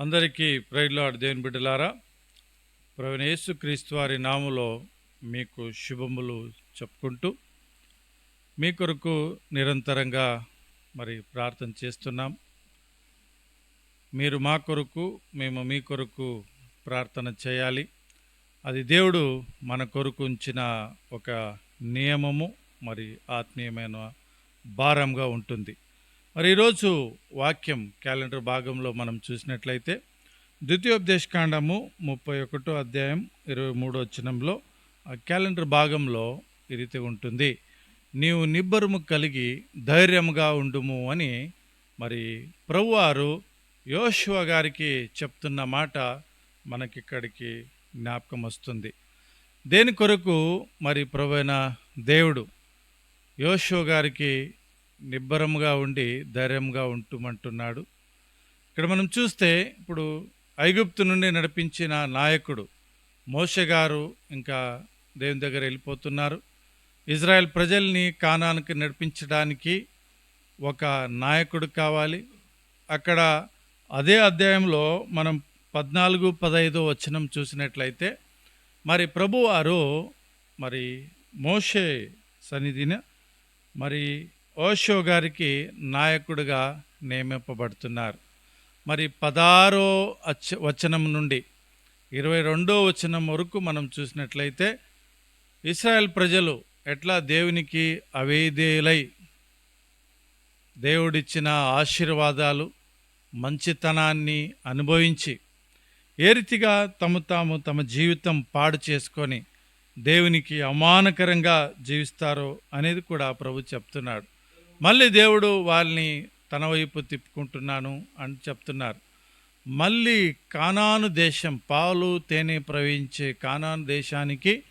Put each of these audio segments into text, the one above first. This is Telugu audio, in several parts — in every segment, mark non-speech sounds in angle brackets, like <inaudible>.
అందరికీ ప్రైడ్లాడ్ దేవుని బిడ్డలారా ప్రవీణ యేసు క్రీస్తు వారి నాములో మీకు శుభములు చెప్పుకుంటూ మీ కొరకు నిరంతరంగా మరి ప్రార్థన చేస్తున్నాం. మీరు మా కొరకు మేము మీ కొరకు ప్రార్థన చేయాలి. అది దేవుడు మన కొరకు ఉంచిన ఒక నియమము మరి ఆత్మీయమైన భారంగా ఉంటుంది. మరి ఈరోజు వాక్యం క్యాలెండర్ భాగంలో మనం చూసినట్లయితే ద్వితీయోపదేశకాండము ముప్పై ఒకటో అధ్యాయం ఇరవై మూడో వచనంలో ఆ క్యాలెండర్ భాగంలో ఈ రీతి ఉంటుంది. నీవు నిబ్బరము కలిగి ధైర్యముగా ఉండుము అని మరి ప్రభువారు యోశువ గారికి చెప్తున్న మాట మనకిక్కడికి జ్ఞాపకం వస్తుంది. దేని కొరకు మరి ప్రభువైన దేవుడు యోశువ గారికి నిబ్బరముగా ఉండి ధైర్యంగా ఉంటుమంటున్నాడు. ఇక్కడ మనం చూస్తే ఇప్పుడు ఐగుప్తు నుండి నడిపించిన నాయకుడు మోషే గారు ఇంకా దేవుని దగ్గర వెళ్ళిపోతున్నారు. ఇజ్రాయెల్ ప్రజల్ని కానానికి నడిపించడానికి ఒక నాయకుడు కావాలి. అక్కడ అదే అధ్యాయంలో మనం పద్నాలుగు పదహైదు వచనం చూసినట్లయితే మరి ప్రభువారు మరి మోషే సన్నిధిన మరి ఓషో గారికి నాయకుడిగా నియమింపబడుతున్నారు. మరి పదారో వచనం నుండి ఇరవై రెండో వచనం వరకు మనం చూసినట్లయితే ఇస్రాయల్ ప్రజలు ఎట్లా దేవునికి అవేదేలై దేవుడిచ్చిన ఆశీర్వాదాలు మంచితనాన్ని అనుభవించి ఏ రీతిగా తమ తాము తమ జీవితం పాడు చేసుకొని దేవునికి అవమానకరంగా జీవిస్తారో అనేది కూడా ప్రభు చెప్తున్నాడు. మళ్ళీ దేవుడు వాళ్ళని తన వైపు తిప్పుకుంటున్నాను అని చెప్తున్నారు. మళ్ళీ కానాను దేశం పాలు తేనె ప్రవహించే కానాను దేశానికి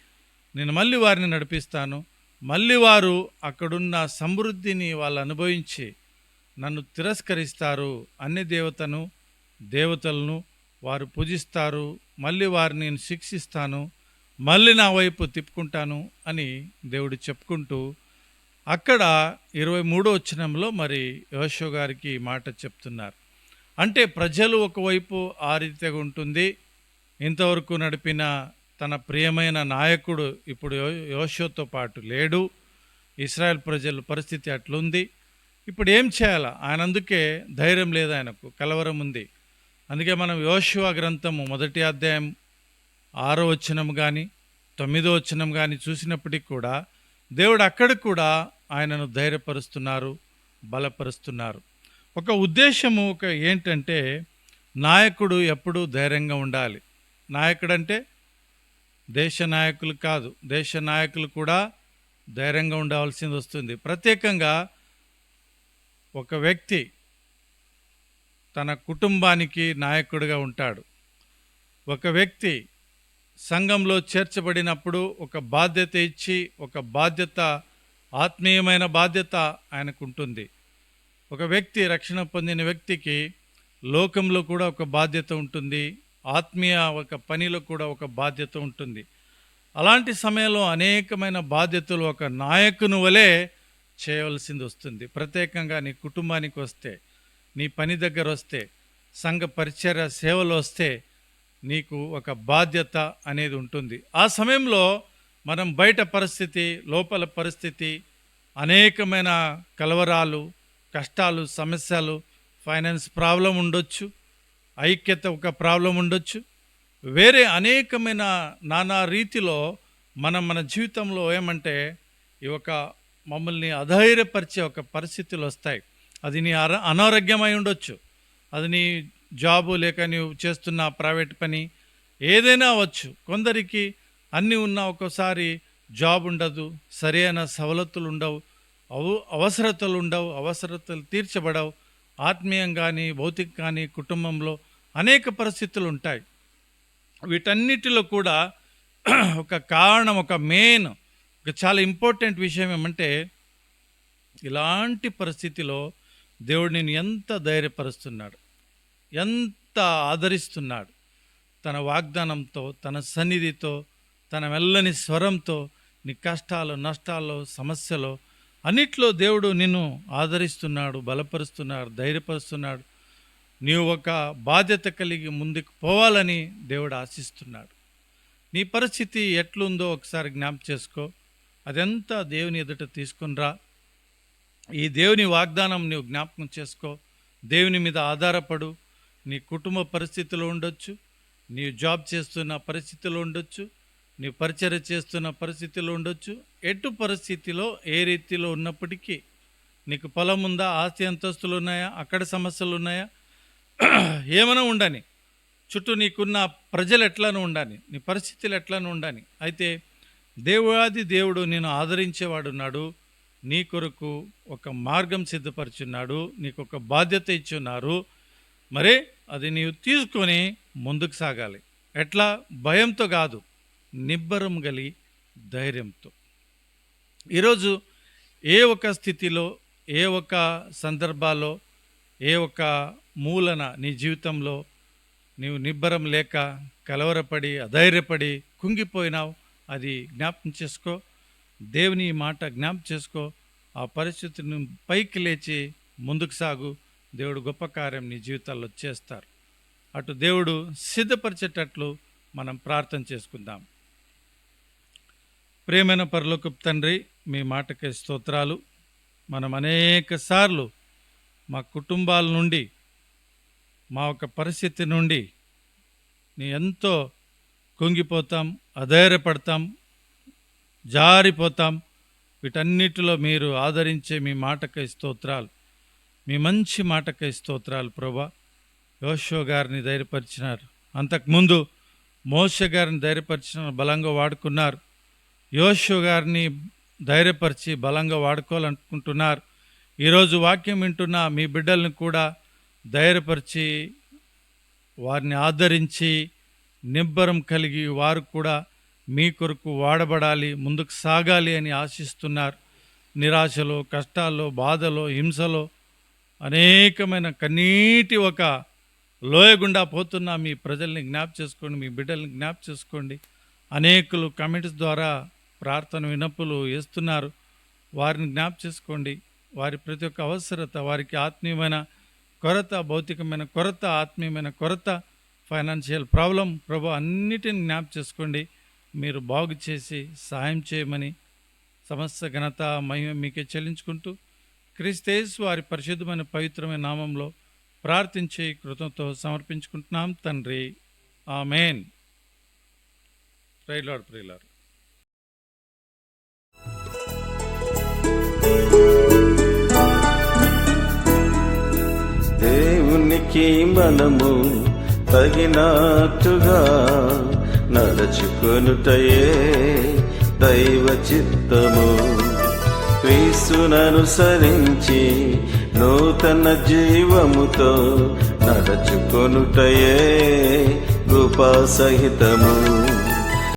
నేను మళ్ళీ వారిని నడిపిస్తాను. మళ్ళీ వారు అక్కడున్న సమృద్ధిని వాళ్ళు అనుభవించి నన్ను తిరస్కరిస్తారు. అన్ని దేవతను దేవతలను వారు పూజిస్తారు. మళ్ళీ వారిని నేను శిక్షిస్తాను. మళ్ళీ నా వైపు తిప్పుకుంటాను అని దేవుడు చెప్పుకుంటూ అక్కడ ఇరవై మూడో వచ్చినంలో మరి యోషో గారికి మాట చెప్తున్నారు. అంటే ప్రజలు ఒకవైపు ఆ రీతిగా ఉంటుంది. ఇంతవరకు నడిపిన తన ప్రియమైన నాయకుడు ఇప్పుడు యోషోతో పాటు లేడు. ఇస్రాయెల్ ప్రజల పరిస్థితి అట్లుంది. ఇప్పుడు ఏం చేయాలా? ఆయన అందుకే ధైర్యం లేదు ఆయనకు కలవరం ఉంది. అందుకే మనం యోశువ గ్రంథము మొదటి అధ్యాయం ఆరో వచ్చినం కానీ తొమ్మిదో వచ్చినం కానీ చూసినప్పటికి కూడా దేవుడు అక్కడ కూడా ఆయనను ధైర్యపరుస్తున్నారు బలపరుస్తున్నారు. ఒక ఉద్దేశము ఒక ఏంటంటే నాయకుడు ఎప్పుడూ ధైర్యంగా ఉండాలి. నాయకుడు అంటే దేశ నాయకులు కాదు. దేశ నాయకులు కూడా ధైర్యంగా ఉండవలసింది వస్తుంది. ప్రత్యేకంగా ఒక వ్యక్తి తన కుటుంబానికి నాయకుడిగా ఉంటాడు. ఒక వ్యక్తి సంఘంలో చేర్చబడినప్పుడు ఒక బాధ్యత ఇచ్చి ఒక బాధ్యత ఆత్మీయమైన బాధ్యత ఆయనకు ఉంటుంది ఒక వ్యక్తి రక్షణ పొందిన వ్యక్తికి లోకంలో కూడా ఒక బాధ్యత ఉంటుంది. ఆత్మీయ ఒక పనిలో కూడా ఒక బాధ్యత ఉంటుంది. అలాంటి సమయంలో అనేకమైన బాధ్యతలు ఒక నాయకుని వలె చేయవలసింది వస్తుంది. ప్రత్యేకంగా నీ కుటుంబానికి వస్తే నీ పని దగ్గర వస్తే సంఘ పరిచర్య సేవలు వస్తే నీకు ఒక బాధ్యత అనేది ఉంటుంది. ఆ సమయంలో మనం బయట పరిస్థితి లోపల పరిస్థితి అనేకమైన కలవరాలు కష్టాలు సమస్యలు ఫైనాన్స్ ప్రాబ్లం ఉండొచ్చు ఐక్యత ఒక ప్రాబ్లం ఉండొచ్చు. వేరే అనేకమైన నానా రీతిలో మనం మన జీవితంలో ఏమంటే ఈ ఒక మమ్మల్ని అధైర్యపరిచే ఒక పరిస్థితులు వస్తాయి. అది నీ అర అనారోగ్యమై ఉండొచ్చు. అది నీ జాబు లేక నీవు చేస్తున్న ప్రైవేట్ పని ఏదైనా అవ్వచ్చు. కొందరికి అన్నీ ఉన్న ఒక్కోసారి జాబ్ ఉండదు సరైన సవలతులు ఉండవు అవు అవసరతలు ఉండవు అవసరతలు తీర్చబడవు. ఆత్మీయం కానీ భౌతిక కానీ కుటుంబంలో అనేక పరిస్థితులు ఉంటాయి. వీటన్నిటిలో కూడా <clears throat> ఒక కారణం ఒక మెయిన్ ఒక చాలా ఇంపార్టెంట్ విషయం ఏమంటే ఇలాంటి పరిస్థితిలో దేవుడు నేను ఎంత ధైర్యపరుస్తున్నాడు ఎంత ఆదరిస్తున్నాడు. తన వాగ్దానంతో తన సన్నిధితో తన వెల్లని స్వరంతో నీ కష్టాలు నష్టాలు సమస్యలు అన్నిట్లో దేవుడు నిన్ను ఆదరిస్తున్నాడు బలపరుస్తున్నాడు ధైర్యపరుస్తున్నాడు. నీవు ఒక బాధ్యత కలిగి ముందుకు పోవాలని దేవుడు ఆశిస్తున్నాడు. నీ పరిస్థితి ఎట్లుందో ఒకసారి జ్ఞాపం చేసుకో. అదంతా దేవుని ఎదుట తీసుకునిరా ఈ దేవుని వాగ్దానం నీవు జ్ఞాపకం చేసుకో. దేవుని మీద ఆధారపడు. నీ కుటుంబ పరిస్థితులు ఉండొచ్చు. నీ జాబ్ చేస్తున్న పరిస్థితులు ఉండొచ్చు. నీ పరిచర్య చేస్తున్న పరిస్థితిలో ఉండొచ్చు. ఎటు పరిస్థితిలో ఏ రీతిలో ఉన్నప్పటికీ నీకు పొలం ఉందా ఆస్తి అంతస్తులు ఉన్నాయా అక్కడ సమస్యలు ఉన్నాయా? ఏమైనా ఉండని చుట్టూ నీకున్న ప్రజలు ఎట్లానూ ఉండని నీ పరిస్థితులు ఎట్లానూ ఉండని అయితే దేవుడాది దేవుడు నేను ఆదరించేవాడు ఉన్నాడు నీ కొరకు ఒక మార్గం సిద్ధపరిచున్నాడు. నీకు ఒక బాధ్యత ఇచ్చున్నారు. మరి అది నీవు తీసుకొని ముందుకు సాగాలి. ఎట్లా? భయంతో కాదు. నిబ్బరం గలి ధైర్యంతో. ఈరోజు ఏ ఒక స్థితిలో ఏ ఒక సందర్భాల్లో ఏ ఒక మూలన నీ జీవితంలో నీవు నిబ్బరం లేక కలవరపడి అధైర్యపడి కుంగిపోయినావు అది జ్ఞాపకం చేసుకో. దేవుని ఈ మాట జ్ఞాపం చేసుకో. ఆ పరిస్థితిని పైకి లేచి ముందుకు సాగు. దేవుడు గొప్ప కార్యం నీ జీవితాల్లో చేస్తారు. అటు దేవుడు సిద్ధపరిచేటట్లు మనం ప్రార్థన చేసుకుందాం. ప్రేమైన పరలోకపు తండ్రి మీ మాటకి స్తోత్రాలు. మనం అనేక సార్లు మా కుటుంబాల నుండి మా ఒక పరిస్థితి నుండి నీ ఎంతో కుంగిపోతాం అధైర్యపడతాం జారిపోతాం. వీటన్నిటిలో మీరు ఆదరించే మీ మాటకై స్తోత్రాలు. మీ మంచి మాటకై స్తోత్రాలు ప్రభా. యోషో గారిని ధైర్యపరిచినారు. అంతకుముందు మోష గారిని ధైర్యపరిచిన బలంగా వాడుకున్నారు. యోషు గారిని ధైర్యపరిచి బలంగా వాడుకోవాలనుకుంటున్నారు. ఈరోజు వాక్యం వింటున్న మీ బిడ్డల్ని కూడా ధైర్యపరిచి వారిని ఆదరించి నిబ్బరం కలిగి వారు కూడా మీ కొరకు వాడబడాలి ముందుకు సాగాలి అని ఆశిస్తున్నారు. నిరాశలో కష్టాల్లో బాధలో హింసలో అనేకమైన కన్నీటి ఒక లోయ గుండా పోతున్న మీ ప్రజల్ని జ్ఞాప చేసుకోండి మీ బిడ్డల్ని జ్ఞాప చేసుకోండి. అనేకులు కమెంట్స్ ద్వారా ప్రార్థన వినప్పులు వేస్తున్నారు. వారిని జ్ఞాప చేసుకోండి. వారి ప్రతి ఒక్క అవసరత వారికి ఆత్మీయమైన కొరత భౌతికమైన కొరత ఆత్మీయమైన కొరత ఫైనాన్షియల్ ప్రాబ్లం ప్రభు అన్నిటిని జ్ఞాప చేసుకోండి. మీరు బాగు చేసి సాయం చేయమని సమస్త ఘనత మహిమ మీకే చెల్లించుకుంటూ క్రిస్తేస్ వారి పరిశుద్ధమైన పవిత్రమైన నామంలో ప్రార్థించే కృతంతో సమర్పించుకుంటున్నాం తండ్రి. ఆమెన్. ప్రైలాడ్ ప్రైలాడు నీకే బలము తగినట్టుగా నడుచుకొనుటయే దైవ చిత్తము. క్రీస్తుననుసరించి నూతన జీవముతో నడుచుకొనుటయే కృపా సహితము